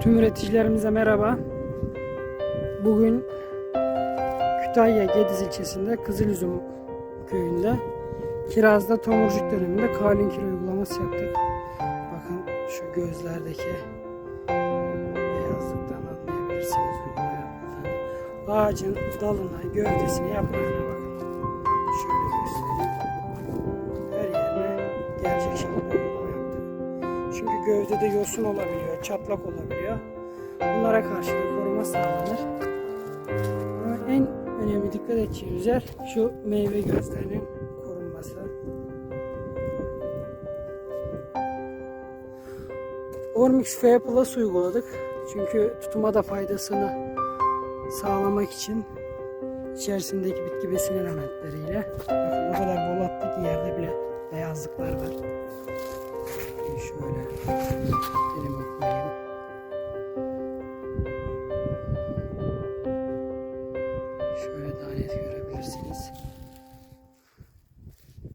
Tüm üreticilerimize merhaba. Bugün Kütahya Gediz ilçesinde Kızılüzüm köyünde kirazda tomurcuk döneminde kalin kilo uygulaması yaptık. Bakın şu gözlerdeki beyazlıktan anlayabilirsiniz. Ağacın dalına, gövdesine, yaprağına bakın. Şöyle göstereyim. Her yerine gelecek şekilde. Çünkü gövdede yosun olabiliyor, çatlak olabiliyor. Bunlara karşı da koruma sağlanır. Ama en önemli dikkat edeceğimiz yer şu meyve gözlerinin korunması. Ormix F Plus uyguladık. Çünkü tutuma da faydasını sağlamak için içerisindeki bitki besin elementleriyle bakın o kadar bol attı ki yerde bile beyazlıklar var. Seni bakmayayım. Şöyle daha net görebilirsiniz.